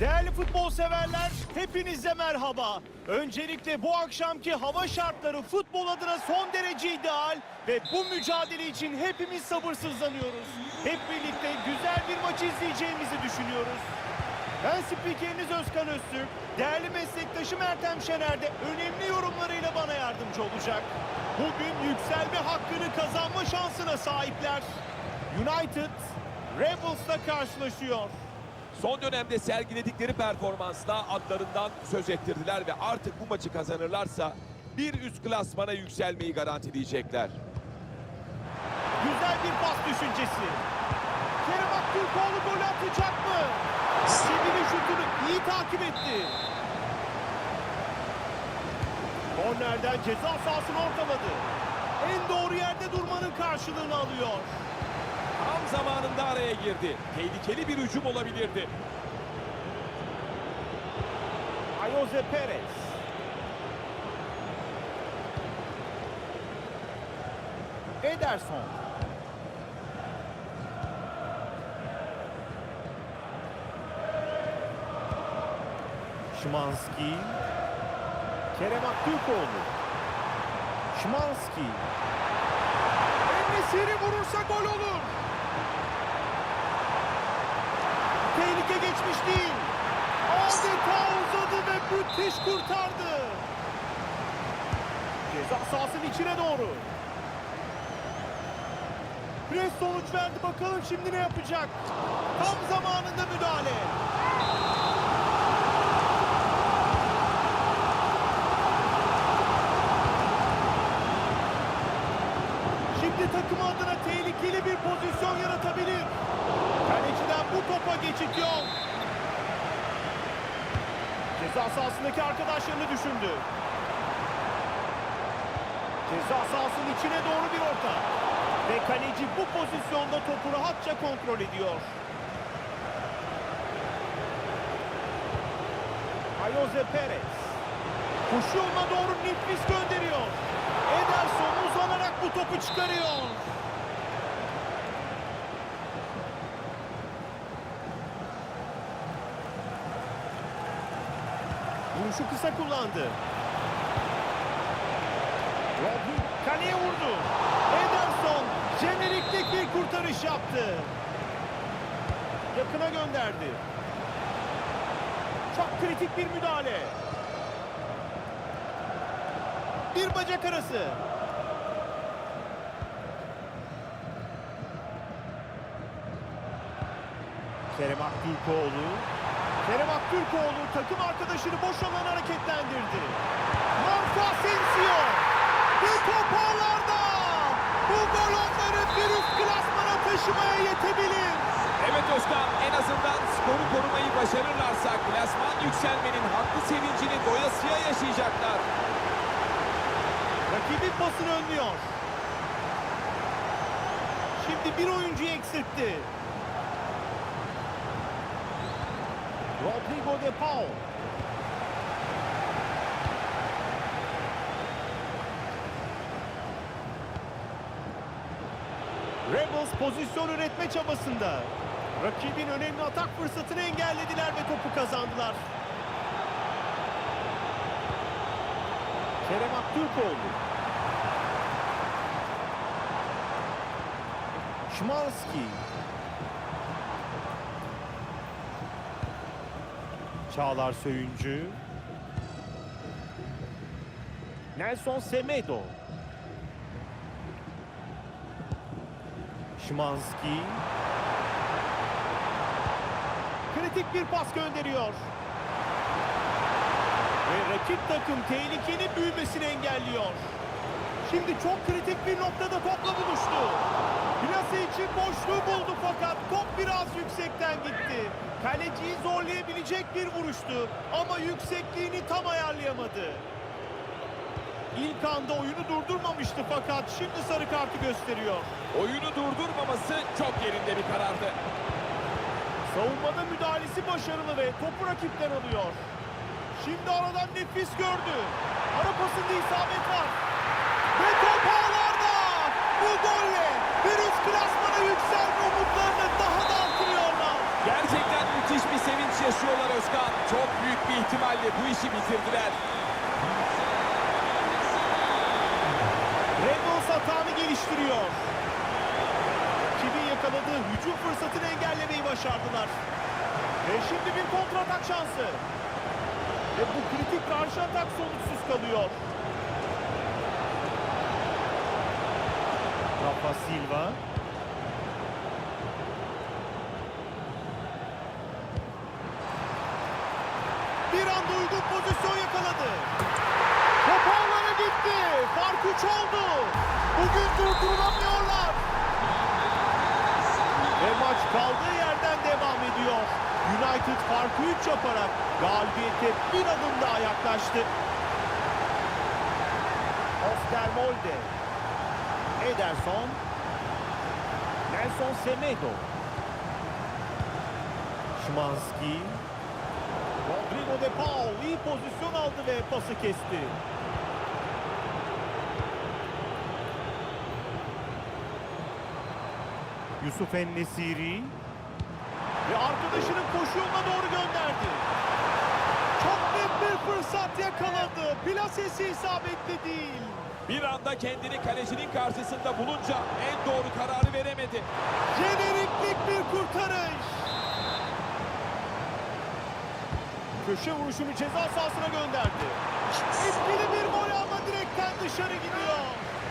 Değerli futbol severler, hepinize merhaba. Öncelikle bu akşamki hava şartları futbol adına son derece ideal ve bu mücadele için hepimiz sabırsızlanıyoruz. Hep birlikte güzel bir maç izleyeceğimizi düşünüyoruz. Ben spikeriniz Özkan Öztürk, değerli meslektaşım Ertem Şener de önemli yorumlarıyla bana yardımcı olacak. Bugün yükselme hakkını kazanma şansına sahipler. United, Rebels'la karşılaşıyor. Son dönemde sergiledikleri performansla adlarından söz ettirdiler ve artık bu maçı kazanırlarsa bir üst klasmana yükselmeyi garantileyecekler. Güzel bir pas düşüncesi. Kerem Aktürkoğlu gol atacak mı? Sevili şutunu iyi takip etti. Kornerden ceza sahasını ortaladı. En doğru yerde durmanın karşılığını alıyor. Tam zamanında araya girdi. Tehlikeli bir hücum olabilirdi. Ayoze Perez. Ederson. Şimanski. Kerem Aktürkoğlu. Şimanski. Enesiri vurursa gol olur. Tehlike geçmiş değil. Adeta uzadı ve müthiş kurtardı. Ceza sahasının içine doğru. Pres sonuç verdi. Bakalım şimdi ne yapacak? Tam zamanında müdahale. Şimdi takımı adına tehlikeli bir pozisyon yaratabilir. Kaleciden bu topa geçit yok. Ceza sahasındaki arkadaşlarını düşündü. Ceza sahasının içine doğru bir orta. Ve kaleci bu pozisyonda topu rahatça kontrol ediyor. Ayoze Perez. Koşu doğru nefis gönderiyor. Ederson uzanarak bu topu çıkarıyor. Vuruşu kısa kullandı. Robin kaleye vurdu. Ederson jeneriklik bir kurtarış yaptı. Yakına gönderdi. Çok kritik bir müdahale. Bir bacak arası. Kerem Aktürkoğlu. Kerem Aktürkoğlu takım arkadaşını boş alan hareketlendirdi. Marco Asensio. Bir top ağlarda. Bu gol onları bir üst klasmana taşımaya yetebilir. Evet Özkan en azından skoru korumayı başarırlarsa klasman yükselmenin haklı sevincini doyasıya yaşayacaklar. Rakibin pasını önlüyor. Şimdi bir oyuncuyu eksiltti. Rodrigo de Paul. Rebels pozisyon üretme çabasında. Rakibin önemli atak fırsatını engellediler ve topu kazandılar. Kerem Aktürkoğlu. Şimanski. Çağlar Söyüncü. Nelson Semedo. Şimanski. Kritik bir pas gönderiyor. Ve rakip takım tehlikenin büyümesini engelliyor. Şimdi çok kritik bir noktada topla buluştu. Plase için boşluğu buldu fakat top biraz yüksekten gitti. Kaleciyi zorlayabilecek bir vuruştu ama yüksekliğini tam ayarlayamadı. İlk anda oyunu durdurmamıştı fakat şimdi sarı kartı gösteriyor. Oyunu durdurmaması çok yerinde bir karardı. Savunmada müdahalesi başarılı ve topu rakipten alıyor. Şimdi aradan nefis gördü. Ara pasında isabet var. Ve top ağlarda. Bu golle klasmana yükselme umutlarını daha da artırıyorlar. Gerçekten müthiş bir sevinç yaşıyorlar Özkan. Çok büyük bir ihtimalle bu işi bitirdiler. Rebels hatanı geliştiriyor. Rakibin yakaladığı hücum fırsatını engellemeyi başardılar. Ve şimdi bir kontratak şansı. Ve bu kritik karşı atak sonuçsuz kalıyor. Rafa Silva. Bir anda uygun pozisyon yakaladı. Top ağlara gitti. Fark 3 oldu. Bugün durdurulamıyorlar. Ve maç kaldığı yerden devam ediyor. United farkı 3 yaparak galibiyete bir adım daha yaklaştı. Osterwolde. Ederson. Nelson Semedo. Szymanski. Rodrigo de Paul iyi pozisyon aldı ve pası kesti. Yusuf Ennesiri ve arkadaşının koşu yoluna doğru gönderdi. Çok net bir fırsat yakaladı. Plasesi isabetli değil. Bir anda kendini kalecinin karşısında bulunca en doğru kararı veremedi. Jeneriklik bir kurtarış. Köşe vuruşunu ceza sahasına gönderdi. Etkili bir gol ama direkten dışarı gidiyor.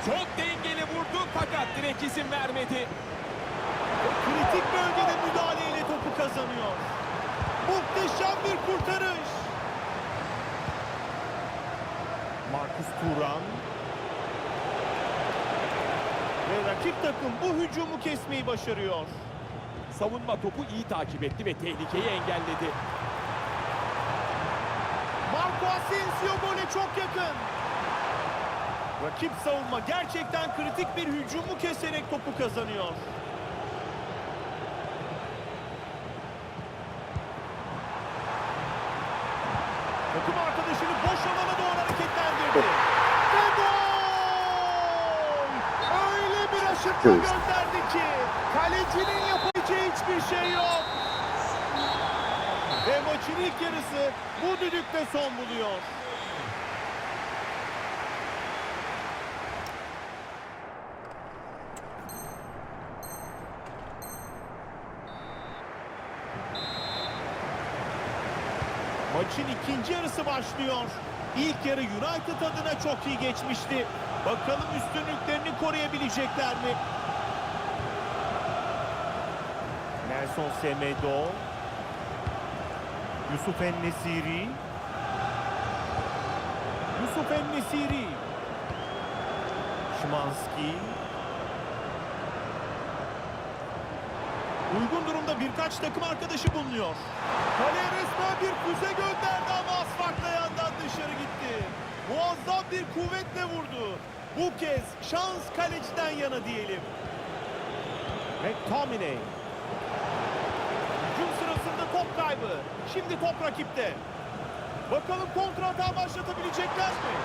Çok dengeli vurdu fakat direkt izin vermedi. Kritik bölgede müdahaleyle topu kazanıyor. Muhteşem bir kurtarış. Marcus Thuram. Ve rakip takım bu hücumu kesmeyi başarıyor. Savunma topu iyi takip etti ve tehlikeyi engelledi. Marco Asensio gole çok yakın. Rakip savunma gerçekten kritik bir hücumu keserek topu kazanıyor. Takım arkadaşını boş alana doğru hareketlendirdi. Ve gol! Öyle bir aşırtma gönderdi ki kalecinin yapabileceği hiçbir şey yok. Ve maçın ilk yarısı bu düdükle son buluyor. Maçın ikinci yarısı başlıyor. İlk yarı United adına çok iyi geçmişti. Bakalım üstünlüklerini koruyabilecekler mi? Nelson Semedo. Yusuf Ennesiri. Yusuf Ennesiri. Şimanski. Uygun durumda birkaç takım arkadaşı bulunuyor. Kaleye resmen bir füze gönderdi ama asfalt yandan dışarı gitti. Muazzam bir kuvvetle vurdu. Bu kez şans kaleciden yana diyelim. McTominay. Top kaybı. Şimdi top rakipte. Bakalım kontra hata başlatabilecekler mi?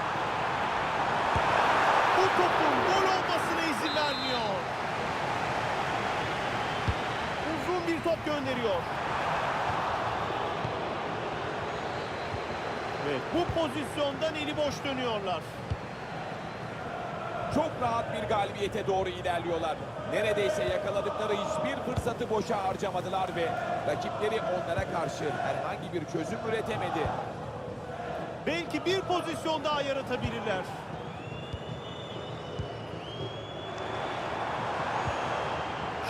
Bu topun gol olmasına izin vermiyor. Uzun bir top gönderiyor. Ve bu pozisyondan eli boş dönüyorlar. Çok rahat bir galibiyete doğru ilerliyorlar. Neredeyse yakaladıkları hiçbir fırsatı boşa harcamadılar ve rakipleri onlara karşı herhangi bir çözüm üretemedi. Belki bir pozisyon daha yaratabilirler.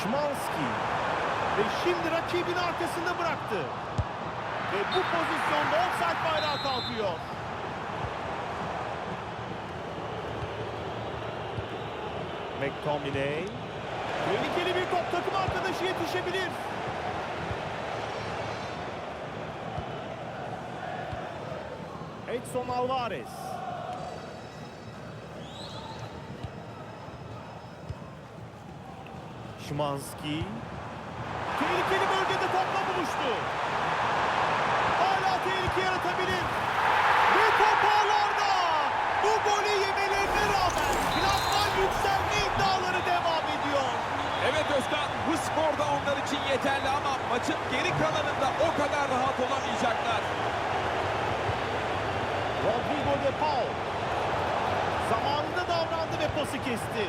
Şimanski. Ve şimdi rakibin arkasında bıraktı. Ve bu pozisyonda offside bayrağı kalkıyor. McTominay. Tehlikeli bir top takım arkadaşı yetişebilir. Edson Alvarez. Şimanski. Tehlikeli bölgede topla buluştu. Hala tehlike yaratabilir. Ve top ağlarda. Bu golü yemelerine rağmen klasman yükselme iddiaları devam ediyor. Evet Özkan bu skor da onlar için yeterli ama maçın geri ilk alanında o kadar rahat olamayacaklar. Rodrigo de Paul. Zamanında davrandı ve pası kesti.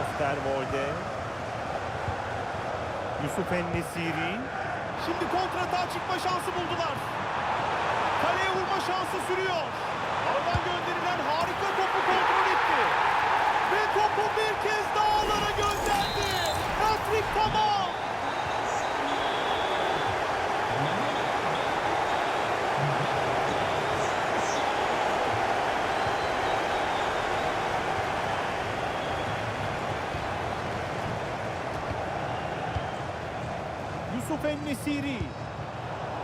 Osterwolde. Yusuf Ennesiri. Şimdi kontratağa çıkma şansı buldular. Şansı sürüyor. Aradan gönderilen harika topu kontrol etti. Ve topu bir kez daha ağlara gönderdi. Patrick tamam. Yusuf Ennesiri.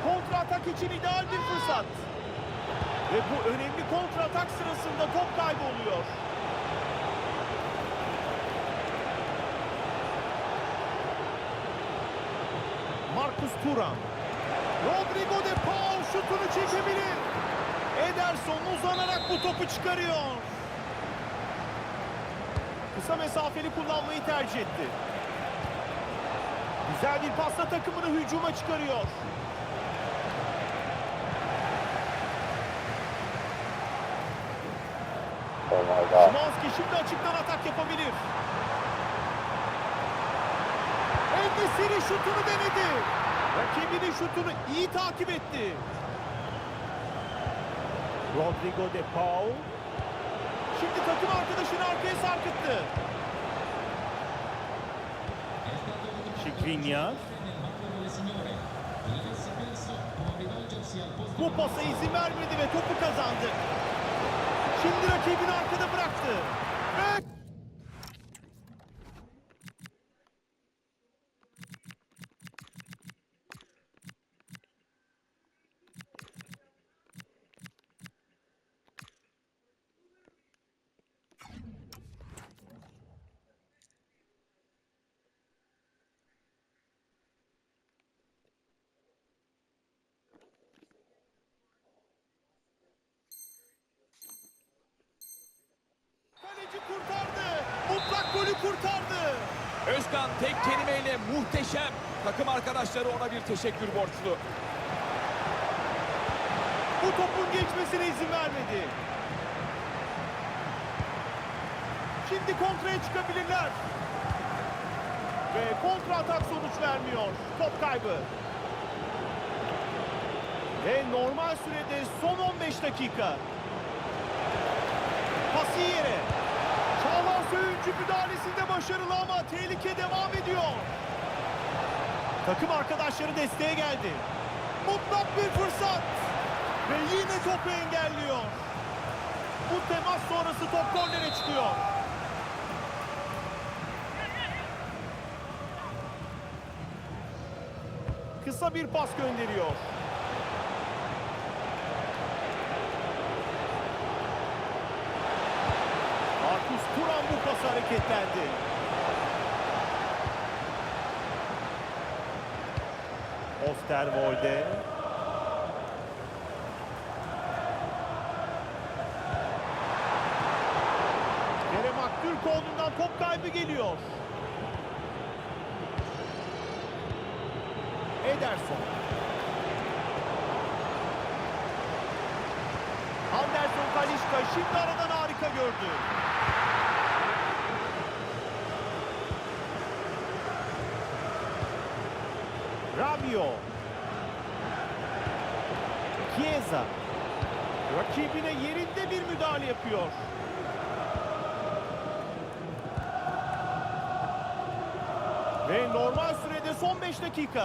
Kontratak için ideal bir fırsat. Ve bu önemli kontratak sırasında top kaybı oluyor. Marcus Thuram. Rodrigo de Paul şutunu çekebilir. Ederson uzanarak bu topu çıkarıyor. Kısa mesafeli kullanmayı tercih etti. Güzel bir pasla takımını hücuma çıkarıyor. Şimanski şimdi açıktan atak yapabilir. Endesiri şutunu denedi. Rakibinin şutunu iyi takip etti. Rodrigo de Paul. Şimdi takım arkadaşını arkaya sarkıttı. Şikrinyar. Bu pasa izin vermedi ve topu kazandı. Şimdi rakibini arkada bıraktı. Ve kaleci kurtardı. Mutlak golü kurtardı. Özkan tek kelimeyle muhteşem. Takım arkadaşları ona bir teşekkür borçlu. Bu topun geçmesine izin vermedi. Şimdi kontraya çıkabilirler. Ve kontra atak sonuç vermiyor. Top kaybı. Ve normal sürede son 15 dakika. Pası yere. Söyüncü müdahalesinde başarılı ama tehlike devam ediyor. Takım arkadaşları desteğe geldi. Mutlak bir fırsat. Ve yine topu engelliyor. Bu temas sonrası top kornere çıkıyor. Kısa bir pas gönderiyor. Marcus Pas hareketlendi. Osterwolde. Kerem Aktürkoğlu'ndan top kaybı geliyor. Ederson. Anderson Kalişka şimdi aradan harika gördü. Rabio. Chiesa. Rakibine yerinde bir müdahale yapıyor. Ve normal sürede son 5 dakika.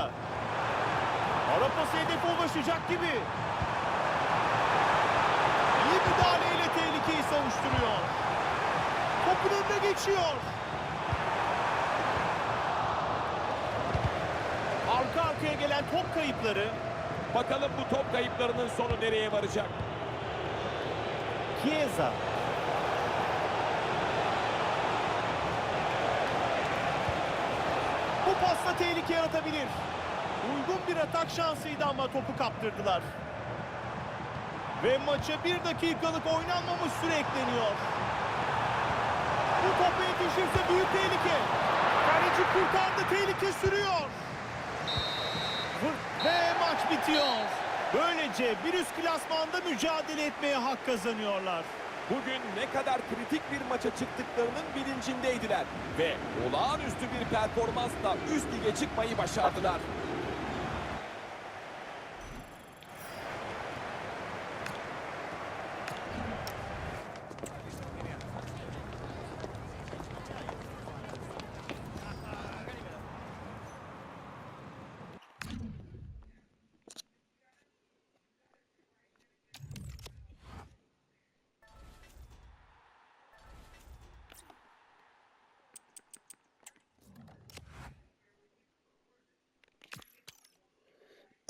Ara pası hedefe ulaşacak gibi. İyi müdahaleyle tehlikeyi savuşturuyor. Topun önüne geçiyor. Arka arkaya gelen top kayıpları. Bakalım bu top kayıplarının sonu nereye varacak? Chiesa. Bu pasla tehlike yaratabilir. Uygun bir atak şansıydı ama topu kaptırdılar. Ve maça bir dakikalık oynanmamış süre ekleniyor. Bu topa yetişirse büyük tehlike. Kaleci kurtardı. Tehlike sürüyor. Ve maç bitiyor. Böylece bir üst klasmanda mücadele etmeye hak kazanıyorlar. Bugün ne kadar kritik bir maça çıktıklarının bilincindeydiler. Ve olağanüstü bir performansla üst lige çıkmayı başardılar.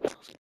That's